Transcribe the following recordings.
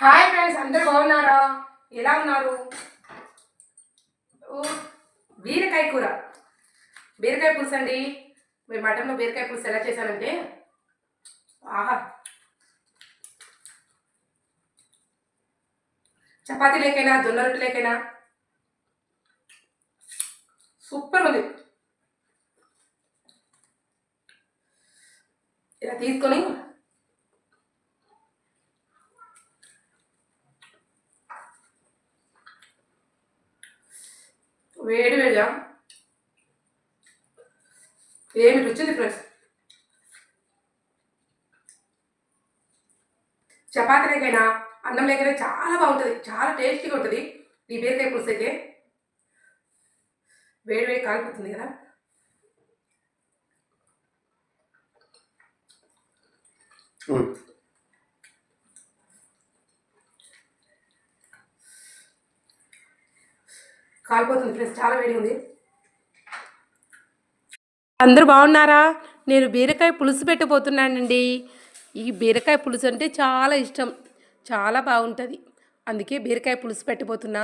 Hi friends అందరు బాగున్నారా? ఎలా ఉన్నారు? ఓ, బీరకాయ కూర. బీరకాయ పులుసు అండి. మీరు మటన్లో బీరకాయ పులుసు ఎలా చేశానంటే ఆహా. చపాతీ లేకైనా జొన్న రొట్టె లేకైనా సూపర్ ఉంది. ఇలా తీసుకొని వేడి వేడా ఏమి రుచింది ఫ్రెండ్స్? చపాతీ లేకైనా అన్నం లేకైనా చాలా బాగుంటుంది చాలా టేస్టీగా ఉంటుంది. ఈ బీరకాయ పులుసు అయితే వేడి వేడి కాలిపోతుంది కదా? కాలిపోతుంది ఫ్రెండ్స్ చాలా వేడి ఉంది. అందరూ బాగున్నారా? నేను బీరకాయ పులుసు పెట్టబోతున్నానండి. ఈ బీరకాయ పులుసు అంటే చాలా ఇష్టం. చాలా బాగుంటుంది. అందుకే బీరకాయ పులుసు పెట్టబోతున్నా.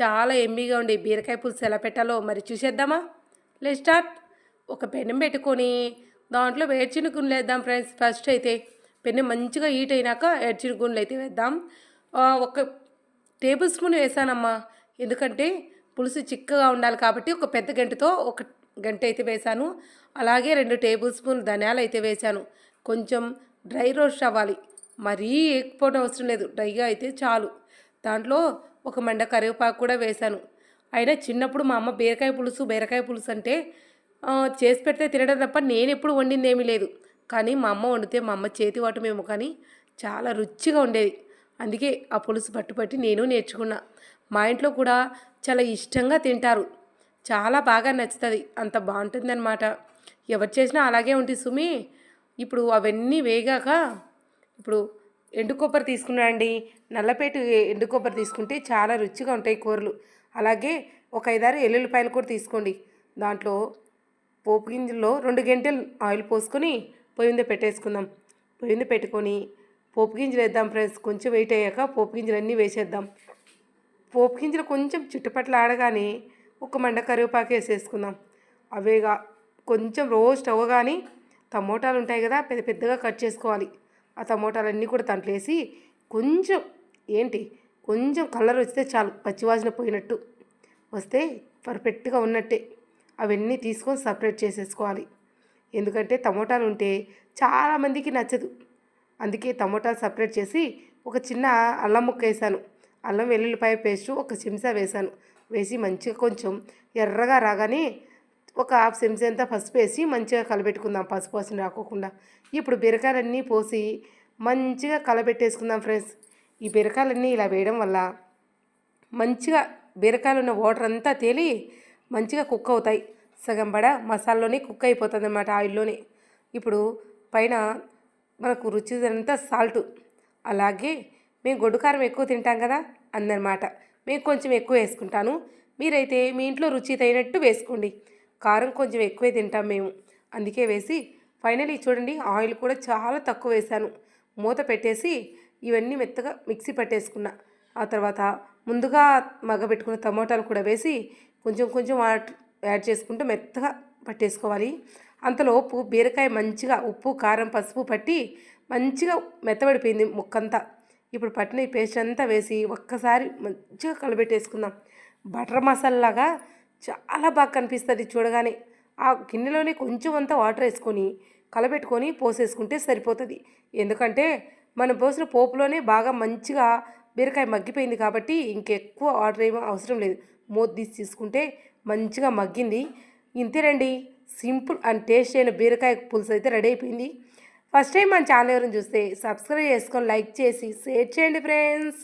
చాలా ఎమ్మీగా ఉండే బీరకాయ పులుసు ఎలా పెట్టాలో మరి చూసేద్దామా? లే స్టార్ట్ ఒక పెనం పెట్టుకొని దాంట్లో వేడిచిన గుండ్లు వేద్దాం ఫ్రెండ్స్. ఫస్ట్ అయితే పెన్ను మంచిగా హీట్ అయినాక వేడిచిన గుండ్లు అయితే వేద్దాం. ఒక టేబుల్ స్పూన్ వేసానమ్మా. ఎందుకంటే పులుసు చిక్కగా ఉండాలి కాబట్టి ఒక పెద్ద గంటతో ఒక గంట అయితే వేసాను అలాగే రెండు టేబుల్ స్పూన్ ధనియాలు అయితే వేసాను కొంచెం డ్రై రోస్ట్ అవ్వాలి. మరీ ఎక్కువ అవసరం లేదు. డ్రైగా అయితే చాలు. దాంట్లో ఒక మండ కరివేపాకు కూడా వేశాను. అయినా చిన్నప్పుడు మా అమ్మ బీరకాయ పులుసు బీరకాయ పులుసు అంటే చేసి పెడితే తినడం తప్ప నేను ఎప్పుడు వండింది ఏమీ లేదు. కానీ మా అమ్మ వండితే మా అమ్మ చేతి వాటమేమో కానీ చాలా రుచిగా ఉండేది. అందుకే ఆ పులుసు పట్టుపట్టి నేను నేర్చుకున్నా. మా ఇంట్లో కూడా చాలా ఇష్టంగా తింటారు. చాలా బాగా నచ్చుతుంది. అంత బాగుంటుందన్నమాట. ఎవరు చేసినా అలాగే ఉంటుంది సుమి. ఇప్పుడు అవన్నీ వేగాక ఇప్పుడు ఎండు కొబ్బరి తీసుకున్నాండి నల్లపేట ఎండు కొబ్బరి తీసుకుంటే చాలా రుచిగా ఉంటాయి కూరలు. అలాగే ఒక ఐదారు ఎల్లుల్లిపాయలు కూడా తీసుకోండి. దాంట్లో పోపు గింజల్లో రెండు గంటలు ఆయిల్ పోసుకొని పొయ్యి మీద పెట్టేసుకుందాం. పొయ్యి మీద పెట్టుకొని పోపు గింజలు వేద్దాం ఫ్రెండ్స్. కొంచెం వెయిట్ అయ్యాక పోపు గింజలు అన్నీ వేసేద్దాం. పోపు గింజలు కొంచెం చుట్టుపట్ల ఆడగానే ఒక మండ కరివేపాకు వేసేసుకుందాం. అవేగా కొంచెం రోస్ట్ అవ్వగానే టమోటాలు ఉంటాయి కదా పెద్ద పెద్దగా కట్ చేసుకోవాలి. ఆ టమోటాలన్నీ కూడా దాంట్లో వేసి కొంచెం ఏంటి కొంచెం కలర్ వస్తే చాలు పచ్చివాసన పోయినట్టు. వస్తే పర్ఫెక్ట్గా ఉన్నట్టే. అవన్నీ తీసుకొని సపరేట్ చేసేసుకోవాలి. ఎందుకంటే టమోటాలు ఉంటే చాలామందికి నచ్చదు. అందుకే టమోటాలు సపరేట్ చేసి ఒక చిన్న అల్లం ముక్క వేసాను. అల్లం వెల్లుల్లిపాయ పేస్ట్ ఒక చెంచా వేసాను వేసి మంచిగా కొంచెం ఎర్రగా రాగానే ఒక హాఫ్ చెంచా అంతా పసుపు వేసి మంచిగా కలబెట్టుకుందాం. పసుపు వాసన రాకోకుండా. ఇప్పుడు బీరకాయలన్నీ పోసి మంచిగా కలబెట్టేసుకుందాం ఫ్రెండ్స్. ఈ బీరకాయలన్నీ ఇలా వేయడం వల్ల మంచిగా బీరకాయలు ఉన్న వాటర్ అంతా తేలి మంచిగా కుక్ అవుతాయి. సగం బడ మసాలాలోనే కుక్ అయిపోతుంది అన్నమాట ఆయిల్లోనే. ఇప్పుడు పైన మనకు రుచిదంతా సాల్ట్. అలాగే మేము గొడ్డు కారం ఎక్కువ తింటాం కదా అందనమాట మేము కొంచెం ఎక్కువ వేసుకుంటాను. మీరైతే మీ ఇంట్లో రుచి తగినట్టు వేసుకోండి. కారం కొంచెం ఎక్కువే తింటాం మేము. అందుకే వేసి ఫైనలీ చూడండి ఆయిల్ కూడా చాలా తక్కువ వేసాను మూత పెట్టేసి ఇవన్నీ మెత్తగా మిక్సీ పట్టేసుకున్నా. ఆ తర్వాత ముందుగా మగ్గబెట్టుకున్న టమోటాలు కూడా వేసి కొంచెం కొంచెం వాట్ యాడ్ చేసుకుంటూ మెత్తగా పట్టేసుకోవాలి. అంతలోపు బీరకాయ మంచిగా ఉప్పు కారం పసుపు పట్టి మంచిగా మెత్తబడిపోయింది ముక్కంతా. ఇప్పుడు పట్టిన ఈ పేస్ట్ అంతా వేసి ఒక్కసారి మంచిగా కలబెట్టేసుకుందాం. బటర్ మసాలాగా చాలా బాగా కనిపిస్తుంది చూడగానే. ఆ గిన్నెలోనే కొంచెం అంతా వాటర్ వేసుకొని కలబెట్టుకొని పోసేసుకుంటే సరిపోతుంది. ఎందుకంటే మనం పోసిన పోపులోనే బాగా మంచిగా బీరకాయ మగ్గిపోయింది కాబట్టి ఇంకెక్కువ వాటర్ ఏమో అవసరం లేదు. మూత తీసి తీసుకుంటే మంచిగా మగ్గింది. ఇంతేనండి సింపుల్ అండ్ టేస్ట్ అయిన బీరకాయ పులుసు అయితే రెడీ అయిపోయింది. ఫస్ట్ టైం మన ఛానల్ ఎవరైనా చూస్తే సబ్స్క్రైబ్ చేసుకొని లైక్ చేసి షేర్ చేయండి ఫ్రెండ్స్.